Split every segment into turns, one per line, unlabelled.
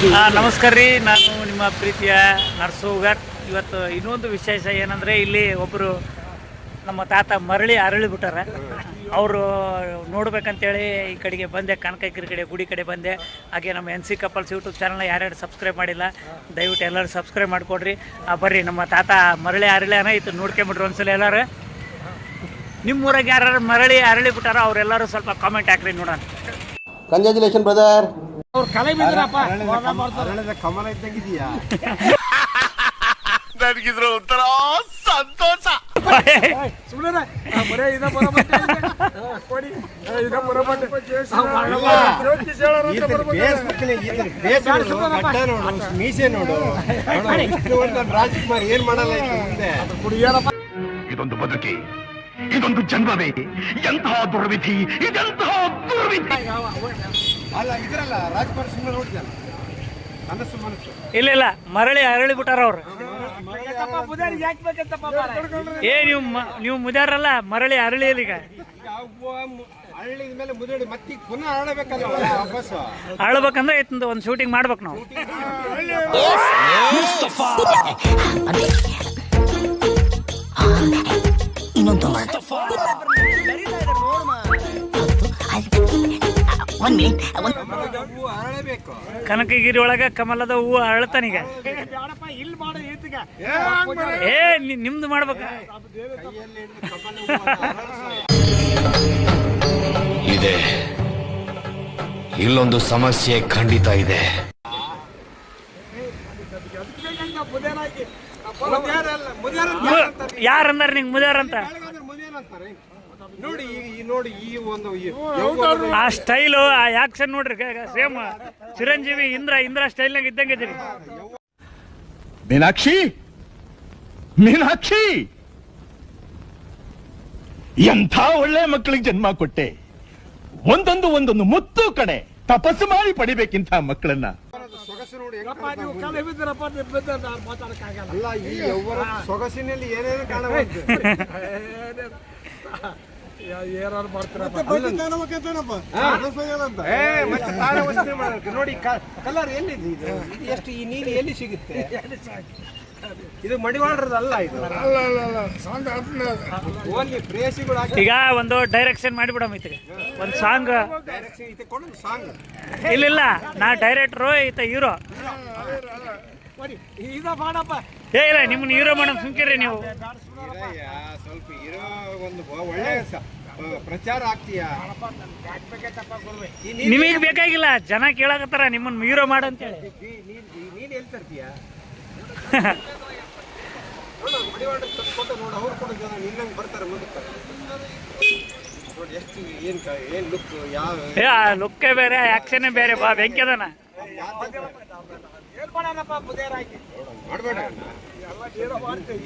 ಆ, ನಮಸ್ಕಾರ ರೀ. ನಾನು ನಿಮ್ಮ ಪ್ರೀತಿಯ ನರ್ಸೋಗರ್ ಇವತ್ತು ಇನ್ನೊಂದು ವಿಶೇಷ ಏನಂದರೆ ಇಲ್ಲಿ ಒಬ್ಬರು ನಮ್ಮ ತಾತ ಮರಳಿ ಅರಳಿ ಬಿಟ್ಟಾರ. ಅವರು ನೋಡ್ಬೇಕಂತೇಳಿ ಈ ಕಡೆಗೆ ಬಂದೆ ಕನಕಗಿರಿ ಕಡೆ ಗುಡಿ ಕಡೆ ಬಂದೆ. ಹಾಗೆ ನಮ್ಮ ಎನ್ ಸಿ ಕಪಲ್ಸ್ ಯೂಟ್ಯೂಬ್ ಚಾನಲ್ನ ಯಾರ್ಯಾರು ಸಬ್ಸ್ಕ್ರೈಬ್ ಮಾಡಿಲ್ಲ ದಯವಿಟ್ಟು ಎಲ್ಲರೂ ಸಬ್ಸ್ಕ್ರೈಬ್ ಮಾಡಿಕೊಡ್ರಿ. ಬರ್ರಿ ನಮ್ಮ ತಾತ ಮರಳಿ ಅರಳಿನ ಇತ್ತು ನೋಡ್ಕೊಂಬಿಟ್ರಿ ಒಂದ್ಸಲ ಎಲ್ಲರೂ. ನಿಮ್ಮ ಊರಾಗ ಯಾರು ಮರಳಿ ಅರಳಿ ಬಿಟ್ಟಾರ ಅವರೆಲ್ಲರೂ ಸ್ವಲ್ಪ ಕಾಮೆಂಟ್ ಹಾಕ್ರಿ ನೋಡೋಣ.
ಕಂಗ್ರ್ಯಾಚುಲೇಷನ್ ಬ್ರದರ್
ಅವ್ರ ಕಲೆ ಬಿದ್ರಪ್ಪ
ಕಮಲ ಇದ್ದಂಗಿದೀಯಾ?
ಸುಮ್ಮನೆ ಬರೇ ಇದ ಕೊಡಿ ಇದ ಬರಬಟ್ಟೆ
ಮೀಸೆ ನೋಡು. ರಾಜ್ಕುಮಾರ್ ಏನ್ ಮಾಡಲ್ಲ ಮುಂದೆ
ಇದೊಂದು ಬದುಕಿ. ಇದೊಂದು ಜನ್ಮವೇ. ಎಂತಹ ದುರ್ವಿಧಿ ಇದೆಂತಹ ದುರ್ವಿಧಿ.
ಅಲ್ಲ ಇದ್ರಲ್ಲ ರಾಜ್ಕುಮಾರ್ ಸಿಂಗ್ ನೋಡಿದ್ಯಲ್ಲ ಮನಸ್ಸು ಮನಸ್ಸು
ಇಲ್ಲ ಇಲ್ಲ ಮರಳಿ ಅರಳಿ ಬಿಟ್ಟಾರ ಅವ್ರು ಏ ನೀವು ಮ- ನೀವು ಮುದ್ಯಾರಲ್ಲ ಮರಳಿ ಅರಳಿ ಈಗ.
ಈಗ ಅರಳಿದ ಮೇಲೆ ಮುದುಡಿ ಮತ್ತೆ ಪುನಃ ಆಡಬೇಕಲ್ಲ ವಾಪಸ್
ಅಳ್ಬೇಕಂದ್ರೆ ಇತ್ತಂದು ಒಂದು ಶೂಟಿಂಗ್ ಮಾಡ್ಬೇಕು ನಾವು.
ಒಂದ್ ಮಿನಿಟ್
ಕನಕಗಿರಿ ಒಳಗ ಕಮಲದ ಹೂವು
ಈತಿಗ
ಏ ನಿ- ನಿಮ್ದು ಮಾಡ್ಬೇಕ.
ಇದೆ. ಇಲ್ಲೊಂದು ಸಮಸ್ಯೆ ಖಂಡಿತ ಇದೆ?
ಯಾರಂದಾರ ನಿಂಗೆ ಮುದ್ಯಾರ ಅಂತ?
ನೋಡಿ ಈ ನೋಡಿ ಈ ಒಂದು
ಆ ಸ್ಟೈಲು ಆ ಆಕ್ಷನ್ ನೋಡ್ರಿ ಸೇಮ್ ಚಿರಂಜೀವಿ ಇಂದ್ರ ಇಂದ್ರ ಸ್ಟೈಲ್ನಾಗ ಇದ್ದಂಗೆ ಇದೀರಿ
ಮೀನಾಕ್ಷಿ ಮೀನಾಕ್ಷಿ ಎಂಥ ಒಳ್ಳೆ ಮಕ್ಕಳಿಗೆ ಜನ್ಮ ಕೊಟ್ಟೆ ಒಂದೊಂದು ಒಂದೊಂದು ಮುತ್ತು ಕಡೆ ತಪಸ್ಸು ಮಾಡಿ ಪಡಿಬೇಕಿಂತ ಮಕ್ಕಳನ್ನ
ಸೊಗಸಿನಲ್ಲಿ ಏನೇನು ಕಾಣಬಹುದು
ಏನಾರು ಮಾಡ್ತೀರಪ್ಪ.
ನೋಡಿ ಕಲರ್ ಎಲ್ಲಿದೆ ಇದು ಇದು ಎಷ್ಟು ಈ ನೀರು ಎಲ್ಲಿ ಸಿಗುತ್ತೆ ಇದು ಮಡಿವಾಡ್ರದಲ್ಲ ಇದು ಓನ್ಲಿ ಪ್ರೇಸಿಗಳು ಹಾಕಿ
ಈಗ ಒಂದು ಡೈರೆಕ್ಷನ್ ಮಾಡಿಬಿಡಮ್ ಮೈತ್ರಿ ಒಂದು ಸಾಂಗ್
ಡೈರೆಕ್ಷನ್ ಇಲ್ಲ ಇಲ್ಲ ಸಾಂಗ್
ಇಲ್ಲಿಲ್ಲ ನಾ ಡೈರೆಕ್ಟ್ರು ಈತ ಹೀರೋ
ಇದ ಮಾಡಪ್ಪ
ಏ ಇಲ್ಲ ನಿಮ್ಮನ್ನ ಹೀರೋ ಮಾಡಮ್ ಸುಮ್ಕಿರಿ ನೀವು
ಸ್ವಲ್ಪ ಇರೋ ಒಂದು ಒಳ್ಳೆ ಪ್ರಚಾರ ಆಗ್ತೀಯಾ?
ನಿಮಗೆ ಬೇಕಾಗಿಲ್ಲ ಜನ ಕೇಳಾಕತ್ತಾರ ನಿಮ್ಮನ್ನ ಹೀರೋ ಮಾಡಂತೇಳಿ
ನೀನು ಎಲ್ಲಿ ತರ್ತೀಯ ನೋಡು ಕೊಟ್ಟು ನೋಡು ಅವ್ರು ಕೂಡ ಜನ ನಿನ್ನಂಗೆ ಬರ್ತಾರೆ ಮುಂದಕ್ಕೆ. ನೋಡಿ ಎಷ್ಟು ಏನು ಏನು ಲುಕ್ ಯಾವ
ಲುಕ್ಕೇ ಬೇರೆ ಆಕ್ಷನ್ ಬೇರೆ ಬಾ ಬೆಂಕಿ
ಅದನ್ನ
ಮಾಡಬೇಡ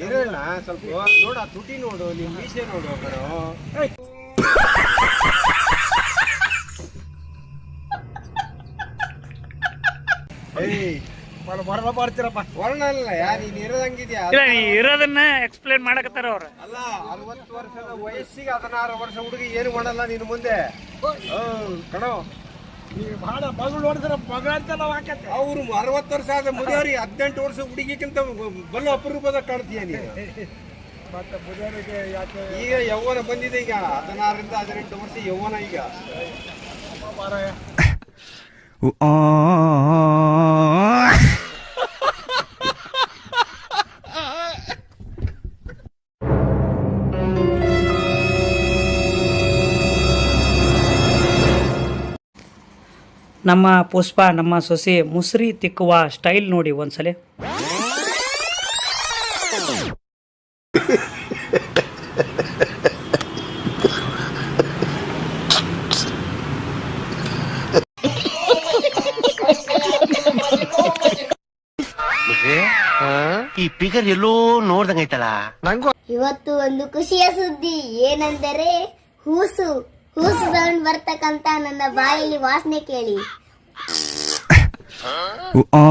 ಇರಲ್ಲ ಸ್ವಲ್ಪ ನೋಡು ತುಟಿ ನೋಡು ನಿಮ್ಮ ಮೀಸೆ ನೋಡು ಕಣೋ. ಏಯ್
ಬರ ಬರಲ್ಲ ಮಾಡ್ತೀರಪ್ಪ
ವರ್ಣ ಅಲ್ಲ ಯಾರು ನೀನು ಇರೋದಂಗಿದ್ಯಾ?
ಇಲ್ಲ ನೀ ಇರೋದನ್ನ ಎಕ್ಸ್ಪ್ಲೇನ್ ಮಾಡಕತ್ತಾರ ಅವ್ರ.
ಅಲ್ಲ ಅರವತ್ತು ವರ್ಷದ ವಯಸ್ಸಿಗೆ ಹದಿನಾರು ವರ್ಷ ಹುಡುಗಿ ಏನು ಮಾಡಲ್ಲ ನೀನು ಮುಂದೆ? ಕಣೋ.
ನೀವು ಭಾಳ ಮಗಳು ನೋಡಿದ್ರೆ ಮಗಳ ಅಂತ ನಾವು ಹಾಕತ್ತೆ.
ಅವರು ಅರವತ್ತು ವರ್ಷ ಆದ ಮುದಿಯವ್ರಿ ಹದಿನೆಂಟು ವರ್ಷ ಹುಡುಗಿಗಿಂತ ಬಲು ಅಪರೂಪದ ಕಾಣ್ತೀಯ
ಮತ್ತೆ ಯಾಕೆ?
ಈಗ ಯೌವನ ಬಂದಿದೆ ಈಗ ಹದಿನಾರರಿಂದ ಹದಿನೆಂಟು ವರ್ಷ ಯೌವನ ಈಗ.
ಮಾರಾಯ.
ನಮ್ಮ ಪುಷ್ಪ ನಮ್ಮ ಸೊಸೆ ಮುಸ್ರಿ ತಿಕ್ಕುವ ಸ್ಟೈಲ್ ನೋಡಿ ಒಂದ್ಸಲ.
ಈ ಪಿಗರ್ ಎಲ್ಲೋ ನೋಡ್ದಂಗೈತಲ್ಲ
ಇವತ್ತು ಒಂದು ಖುಷಿಯ ಸುದ್ದಿ ಏನಂದರೆ ಹೂಸು. ಹೂಸು ಸೌಂಡ್ ಬರ್ತಕ್ಕಂತ ನನ್ನ ಬಾಯಲ್ಲಿ ವಾಸನೆ ಕೇಳಿ.
ಆ